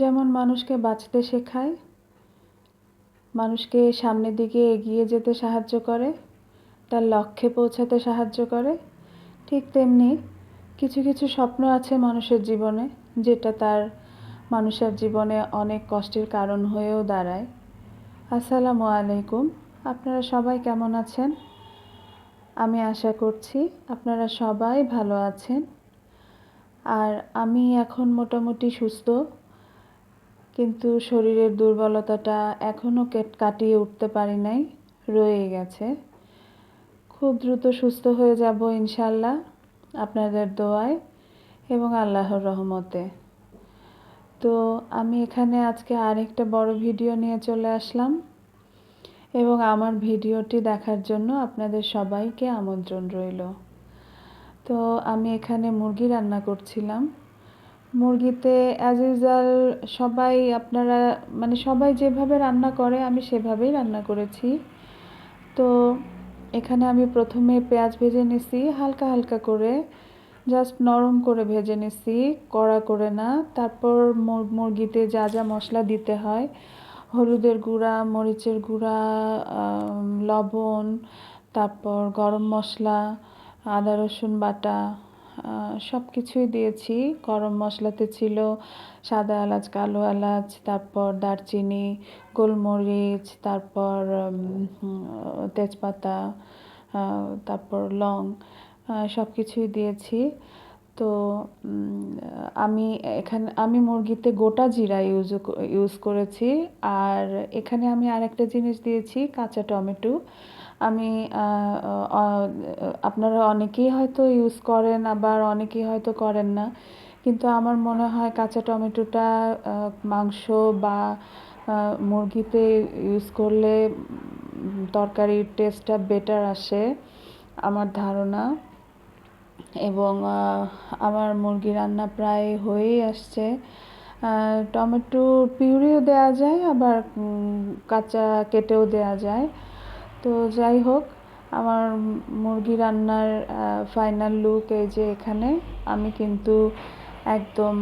যেমন মানুষকে বাঁচতে শেখায়, মানুষকে সামনের দিকে এগিয়ে যেতে সাহায্য করে, তার লক্ষ্যে পৌঁছাতে সাহায্য করে, ঠিক তেমনি কিছু কিছু স্বপ্ন আছে মানুষের জীবনে যেটা তার মানুষের জীবনে অনেক কষ্টের কারণ হয়েও দাঁড়ায়। আসসালামু আলাইকুম, আপনারা সবাই কেমন আছেন? আমি আশা করছি আপনারা সবাই ভালো আছেন। আর আমি এখন মোটামুটি সুস্থ। কিন্তু শরীরের দুর্বলতাটা এখনও কাটিয়ে উঠতে পারি নাই, রয়ে গেছে। খুব দ্রুত সুস্থ হয়ে যাব ইনশাল্লাহ, আপনাদের দোয়ায় এবং আল্লাহর রহমতে। তো আমি এখানে আজকে আরেকটা বড় ভিডিও নিয়ে চলে আসলাম এবং আমার ভিডিওটি দেখার জন্য আপনাদের সবাইকে আমন্ত্রণ রইল। তো আমি এখানে মুরগি রান্না করছিলাম। মুরগিতে অ্যাজ ইউজাল সবাই আপনারা মানে সবাই যেভাবে রান্না করে আমি সেভাবেই রান্না করেছি। তো এখানে আমি প্রথমে পেঁয়াজ ভেজে নিছি, হালকা হালকা করে। জাস্ট নরম করে ভেজে নিছি, কড়া করে না। তারপর মুরগিতে যা যা মশলা দিতে হয়, হলুদের গুঁড়া, মরিচের গুঁড়া লবণ, তারপর গরম মশলা, আদা রসুন বাটা সব কিছুই দিয়েছি। গরম মশলাতে ছিল সাদা এলাচ, কালো এলাচ, তারপর দারচিনি, গোলমরিচ, তারপর তেজপাতা তারপর লং সব কিছুই দিয়েছি। তো আমি এখানে, আমি মুরগিতে গোটা জিরা ইউজ ইউজ করেছি। আর এখানে আমি আরেকটা জিনিস দিয়েছি, কাঁচা টমেটো। আমি আপনারা অনেকেই হয়তো ইউজ করেন, আবার অনেকেই হয়তো করেন না। কিন্তু আমার মনে হয় কাঁচা টমেটোটা মাংস বা মুরগিতে ইউজ করলে তরকারির টেস্টটা বেটার আসে, আমার ধারণা। এবং আমার মুরগি রান্না প্রায় হয়েই আসছে। টমেটো পিউরিও দেওয়া যায়, আবার কাঁচা কেটেও দেওয়া যায়। তো যাই হোক, আমার মুরগি রান্নার ফাইনাল লুক এই যে এখানে, আমি কিন্তু একদম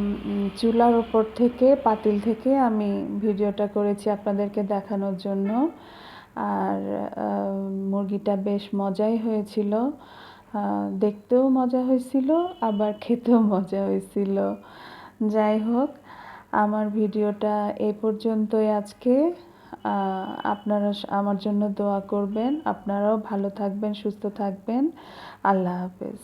চুলার ওপর থেকে, পাতিল থেকে আমি ভিডিওটা করেছি আপনাদেরকে দেখানোর জন্য। আর মুরগিটা বেশ মজাই হয়েছিল। দেখতেও মজা হয়েছিল, আবার খেতেও মজা হয়েছিল। যাই হোক, আমার ভিডিওটা এ পর্যন্তই আজকে। আপনারা আমার জন্য দোয়া করবেন। আপনারাও ভালো থাকবেন, সুস্থ থাকবেন। আল্লাহ হাফেজ।